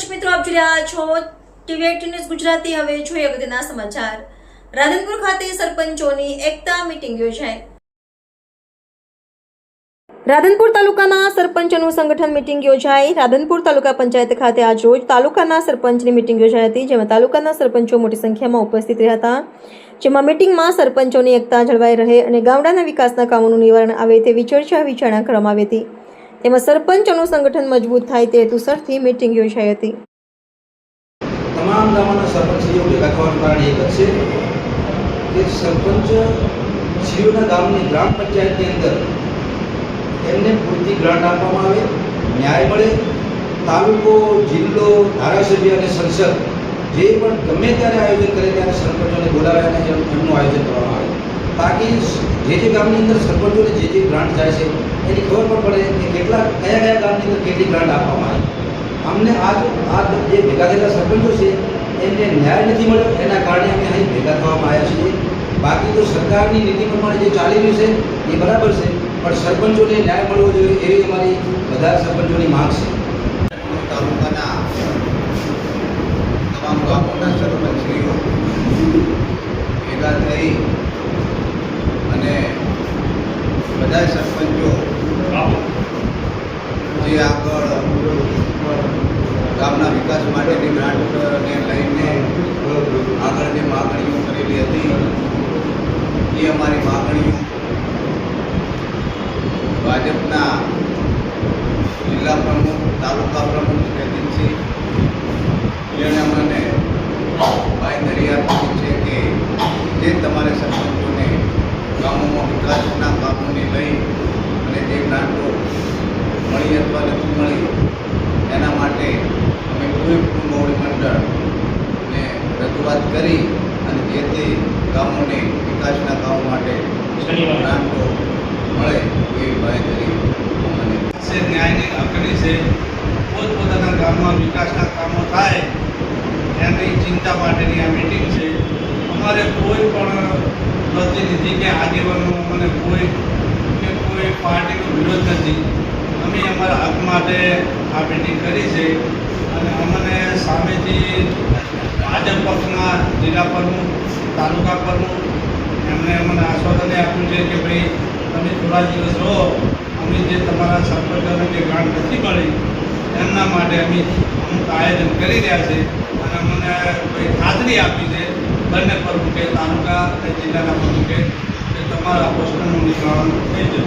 દર્શક મિત્રો, આપ જોઈ રહ્યા છો ટીવી એટીન ન્યૂઝ ગુજરાતી. હવે જોઈએ અગત્યના સમાચાર. રાધનપુર ખાતે સરપંચોની એકતા મીટિંગ યોજાઈ. રાધનપુર તાલુકાના સરપંચોનું સંગઠન મીટિંગ યોજાઈ. રાધનપુર તાલુકા પંચાયત ખાતે આજ તાલુકાના સરપંચની મીટિંગ યોજાઈ હતી, જેમાં તાલુકાના સરપંચો મોટી સંખ્યામાં ઉપસ્થિત રહ્યા હતા. જેમાં મીટિંગમાં સરપંચોની એકતા જળવાઈ રહે અને ગામડાના વિકાસના કામોનું નિવારણ આવે તેવી ચર્ચા વિચારણા કરવામાં આવી હતી. તેમાં સરપંચોનું સંગઠન મજબૂત થાય તે હેતુસરથી મીટિંગ યોજાઈ હતી. તમામ ગામોના સરપંચીઓ ભેગા થવાનું કારણ એક જ છે કે સરપંચ જીઓના ગામની ગ્રામ પંચાયતની અંદર એમને પૂરતી ગ્રાન્ટ આપવામાં આવે, ન્યાય મળે, તાલુકો, જિલ્લો, ધારાસભ્ય અને સંસદ જે પણ ગમે ત્યારે આયોજન કરે ત્યારે સરપંચોને બોલાવે અને એમનું આયોજન કરવામાં આવે. તાકી જે જે ગામની અંદર સરપંચોને જે જે ગ્રાન્ટ જાય છે, એની ખબર પણ પડે કે કેટલા કયા કયા ગામની અંદર કેટલી ગ્રાન્ટ આપવામાં આવી. અમને આજ આ જે ભેગા થયેલા સરપંચો છે, એમને ન્યાય નથી મળ્યો. એના કારણે અમે અહીં ભેગા થવામાં આવ્યા છીએ. બાકી તો સરકારની નીતિ પ્રમાણે જે ચાલી રહ્યું છે, એ બરાબર છે. પણ સરપંચોને ન્યાય મળવો જોઈએ એવી અમારી બધા સરપંચોની માંગ છે. તાલુકાના તમામ ગામોના સરપંચશ્રીઓ ભેગા થઈ અને બધા સરપંચો જે આગળ ગામના વિકાસ માટેની ગ્રાન્ટને લઈને આગળ જે માગણીઓ કરેલી હતી, એ અમારી માગણીઓ ભાજપના જિલ્લા પ્રમુખ, તાલુકા પ્રમુખ શ્રી જેણે મને બાંયધરી આપી છે કે જે તમારે સરપંચોને ગામોમાં વિકાસના કામોને લઈ અને જે ગ્રાન્ટો મળી અથવા નથી મળી એના માટે અમે પૂરેપૂરું મોવડી મંડળને રજૂઆત કરી અને જે તે ગામોને વિકાસના કામો માટે ગ્રાન્ટો મળે એવી બાંયધરી કરી છે ન્યાયની હકની છે પોતપોતાના ગામમાં વિકાસના કામો થાય એની ચિંતા માટેની આ મિટિંગ છે. અમારે કોઈ પણ પ્રતિનિધિ કે આગેવાનો મને કોઈ કે કોઈ પાર્ટીનો વિરોધ નથી. અમે અમારા હક માટે આ મિટિંગ કરી છે અને અમને સામેથી ભાજપ પક્ષના જિલ્લા પ્રમુખ, તાલુકા પ્રમુખ એમણે અમને આશ્વાસન આપ્યું છે કે ભાઈ, તમે થોડા દિવસ રહો, અમે જે તમારા સરપંચોને જે ગ્રાન્ટ નથી મળી, એમના માટે અમે અમુક આયોજન કરી રહ્યા છે અને અમને કોઈ ખાતરી આપી છે બંને પ્રમુખે તાલુકા અને જિલ્લાના પ્રમુખે તમારા પ્રશ્નનું નિવારણ થઈ જશે.